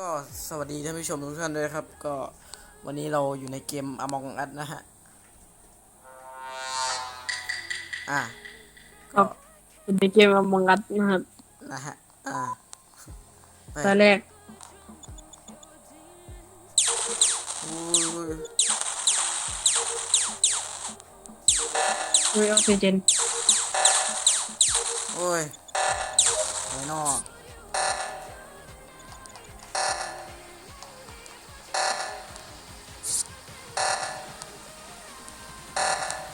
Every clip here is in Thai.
ก็สวัสดีท่านผู้ชมทุกท่านด้วยครับ ก็วันนี้เราอยู่ในเกม Among Us นะฮะ อะครับเป็นในเกมอมงัดนะครับ นะฮะ อ่าไปตอนแรกอุ้ยด้วยออกซิเจนโอ้ย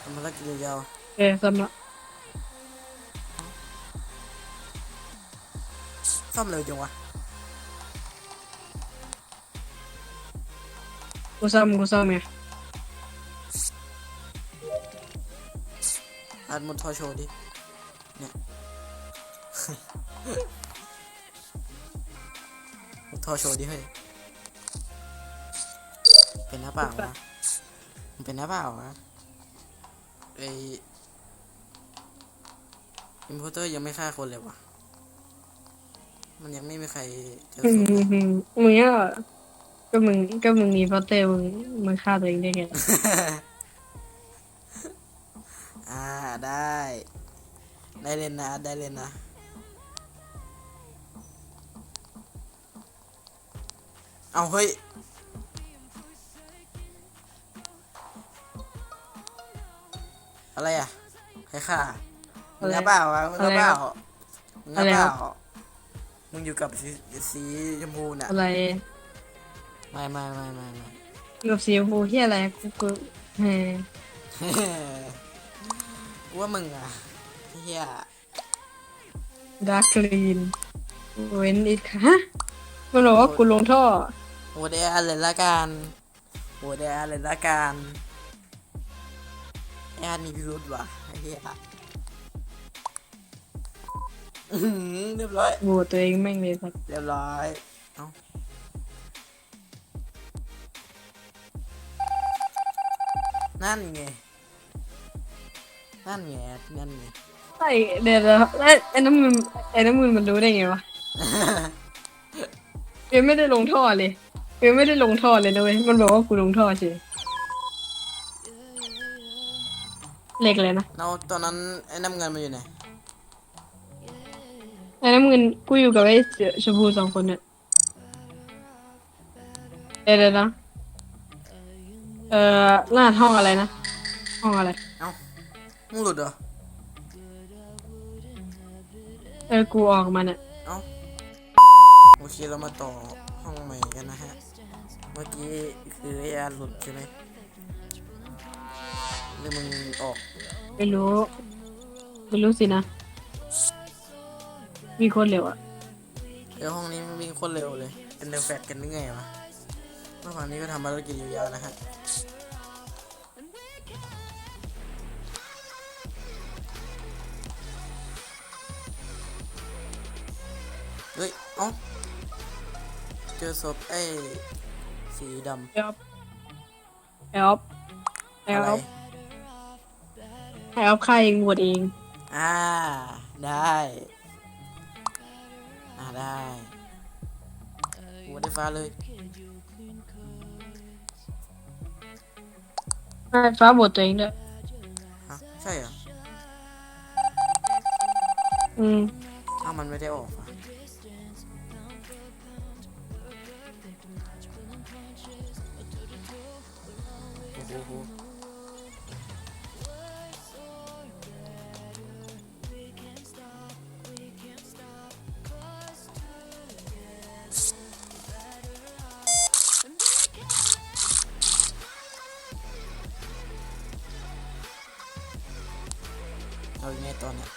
ทำภารกิจยาวเออสำหรับๆซ่อมเร็วจังวะกูซ่อมกูซ่อมไงอัดมุดทอโชว์ดิ เนี่ยมุดทอโชว์ดิเฮ้ย เป็นหน้าเปล่าวะมันเป็นหน้าเปล่าวะ ไออินโพเตอร์ยังไม่ฆ่าคนเลยวะมันยังไม่มีใครเจออืศมพอืเลยมอืมมึงก็ก็มึงก็มึงมีพอเตอร์มึงมึงฆ่าตัวเองได้ไงอ่าได้ ได้เล่นนะ ได้เล่นนะ เอาเฮ้ย อะไรอะใครฆ่ามึงอะไรกระเปล่าวะมึงกระเปล่ามึงกอะระไรเปครัล่าบมึงอยู่กับสีสีชมพูน่ะอะไรไม่ไม่ไม่ไม่ไม่อยู่กับสีชมพูที่อะไรกูกูเฮ้ยกูว่ามึงอะเฮียดาร์กกรีนเว้นอีกฮะมันบอกว่ากูลงท่อโอเดียเลยละกันโอเดียเลยละกัน แอนมีพิรุษว่ะไอ้เหี้ยอื้อหือเรียบร้อย โหวตตัวเองแม่งเลยสัตว์เรียบร้อย เอ้านั่นไง นั่นไง นั่นไง ไอ้เดี๋ยวแล้วไอ้น้ำมือไอ้น้ำมือมันรู้ได้ไงวะเอ็มไม่ได้ลงท่อเลยเอ็มไม่ได้ลงท่อเลยนะเว้ยมันบอกว่ากูลงท่อเฉย เล็กเลยนะเราตอนนั้นไอ้น้ำเงินมาอยู่ไหนไอ้น้ำเงินกูอยู่กับไอ้เสือชมพูสองคนเนี่ยเดี๋ยวเดี๋ยวนะเอ่อรหัสห้องอะไรนะ ห้องอะไร เอ้ามึงหลุดเหรอเออ กูออกมาเนี่ยเอ้าโอเคเรามาต่อห้องใหม่กันนะฮะ เมื่อกี้คือไอ้อาหลุดใช่ไหม หรือมึงออกไม่รู้ไม่รู้สินะ มีคนเร็วอะเดี๋ยวห้องนี้มันวิ่งโคนเร็วเลยเป็นเดลแฟตกันหรือไงวะเมื่อวานนี้ก็ทำภารกิจยาวๆนะฮะเฮ้ยเอ้าเจอศพไอ้สีดำแอลแอลแออะไรล แอลใครเองโหวตเอง อ่า ได้ อ่าได้หัวได้ฟ้าเลยใช่ฟ้าโหวตตัวเองด้วยฮะใช่เหรออืมอ้าวมันไม่ได้ออกอะโอ้โห เอ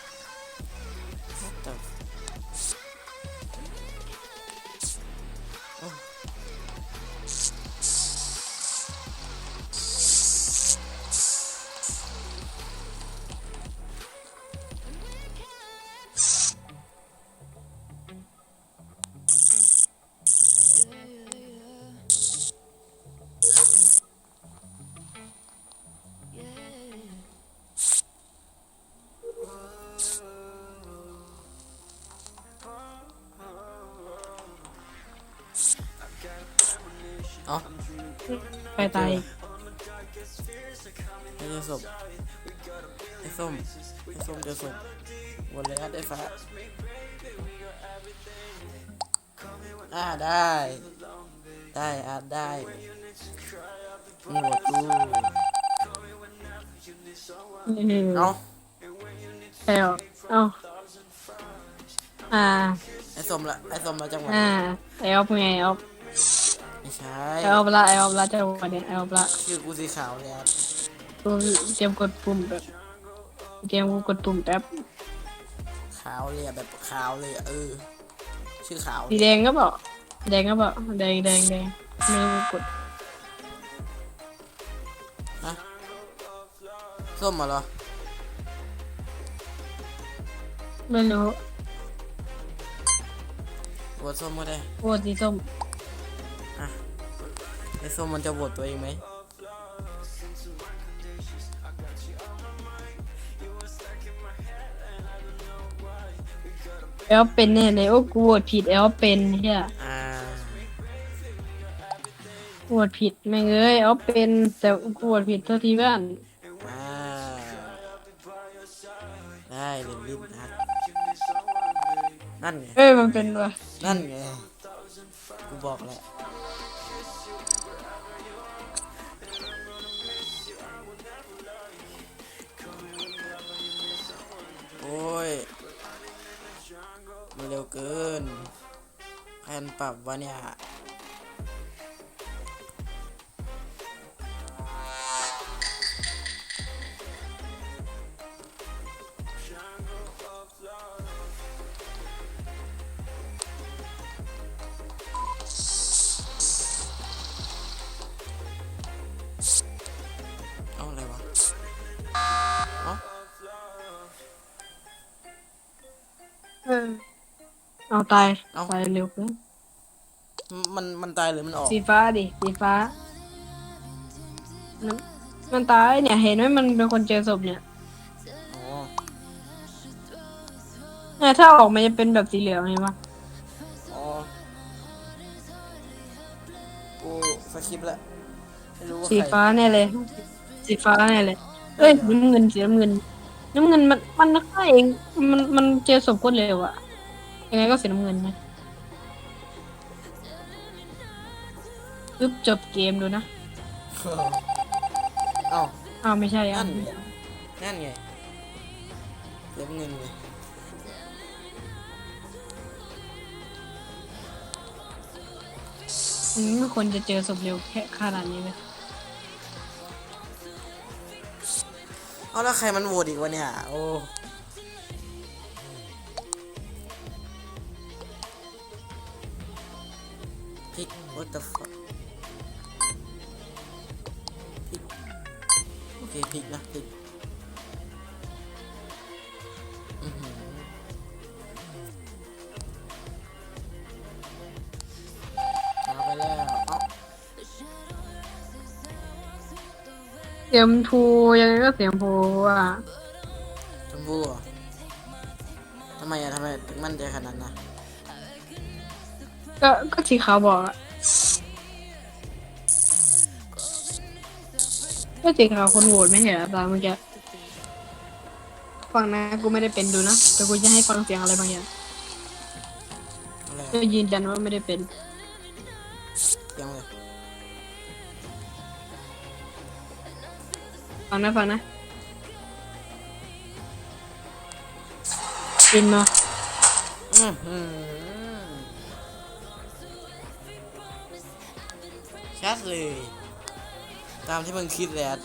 ไปตายอีกไม่ใช่ศพไอ้ส้มไอ้ส้มเจอศพวนเลยอัดได้ฟ้าอ่าได้ ได้อัดได้หมวดกูเออเอ้าเอาเอาอ่าไอ้ส้มละไอ้ส้มละจังหวะอ่านี้ไอออฟไงไอออฟ ไม่ใช่ไอออฟละไอออฟละจังหวะเนี้ยไอออฟละชื่อกูสีขาวเลยอัดกูเตรียมกดปุ่มแบบเตรียมกดปุ่มแป๊บขาวเลยอะแบบขาวเลยอะเออ ชื่อขาวสีแดงก็บอกแดงก็บอกแดงแดงแดงไม่รู้กดฮะส้มเหรอไม่รู้โหวตส้มก็ได้โอ้สีส้มอะ ไอ้ส้มมันจะโหวตตัวเองไหมไอออฟเป็นแน่เลยโอ้กูโหวตผิดไอออฟเป็นเฮียอ่ากูโหวตผิดแม่งเอ้ยไอออฟเป็นแต่กูโหวตผิดเท่าทีบ้านอ่าได้เล่นลิ้นนะนั่นไงเอ้ยมันเป็นวะนั่นไงกู บอกแหละโอ้ยมันเร็วเกินแครมันปรับวะเนี่ย เออเอาตายเอ้าตายเร็วเกินมันมันตายหรือมันออก สีฟ้าดิสีฟ้ามันมันตายเนี่ย เห็นไหมมันเป็นคนเจอศพเนี่ยอ๋อ เนี่ยถ้าออกมันจะเป็นแบบสีเหลืองเห็นปะอ๋อ กูสคริปต์แล้วไม่รู้ว่าสีใครฟ้าแน่เลย สีฟ้าแน่เลยเอ้ยน้ำเงินสีน้ำเงิน น้ำเงินมันมันนักฆ่าเอง มันมันเจอศพคนเร็วอะยังไงก็สีน้ำเงินนะปึ๊บจบเกมดูนะเอ้าอ้าวไม่ใช่อะนั่นไงนั่นไงเก็บเงินไงอืมคนจะเจอศพเร็วแค่ขนาดนี้เลย เอาแล้วใครมันโหวตอีกวะเนี่ย โอ้พิก what the fuck พิก โอเคพิกนะพิก เสียมพูยังไงก็เสียมพูอะชมพู่เหรอทำไมอะทำไมถึงมั่นใจขนาดนั้นนะก็ก็สีขาวบอกอะก็สีขาวคนโหวตไม่เห็นตามเมื่อกี้ฟังนะกูไม่ได้เป็นดูนะแต่กูจะให้ฟังเสียงอะไรบางอย่างอะไรก็ยืนยันว่าไม่ได้เป็น ฟังนะฟังนะยินมาอือหือชัดเลย ตามที่มึงคิดเลยอะ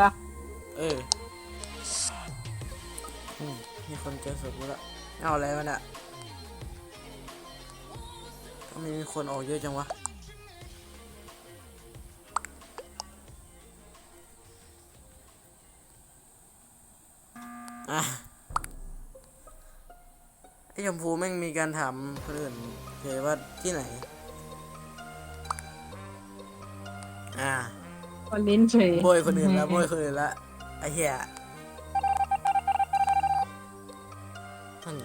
ละเอออืมมีคนเจอศพกูละเอาอะไรมันอะทำไมมีคนออกเยอะจังวะอะ ชมพูแม่งมีการถามคนอื่นเลยว่าที่ไหน อ่าคนลิ้นเฉยโบยคนอื่นละโบยคนอื่นละไอ้เหี้ยนั่นไง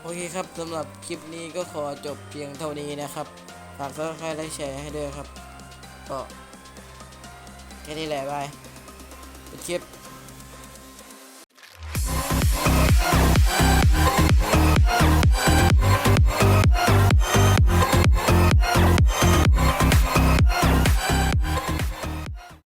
โอเคครับสำหรับคลิปนี้ก็ขอจบเพียงเท่านี้นะครับ ฝากซับสไครต์และแชร์ให้ด้วยครับ ก็แค่นี้แหละบายปิดคลิป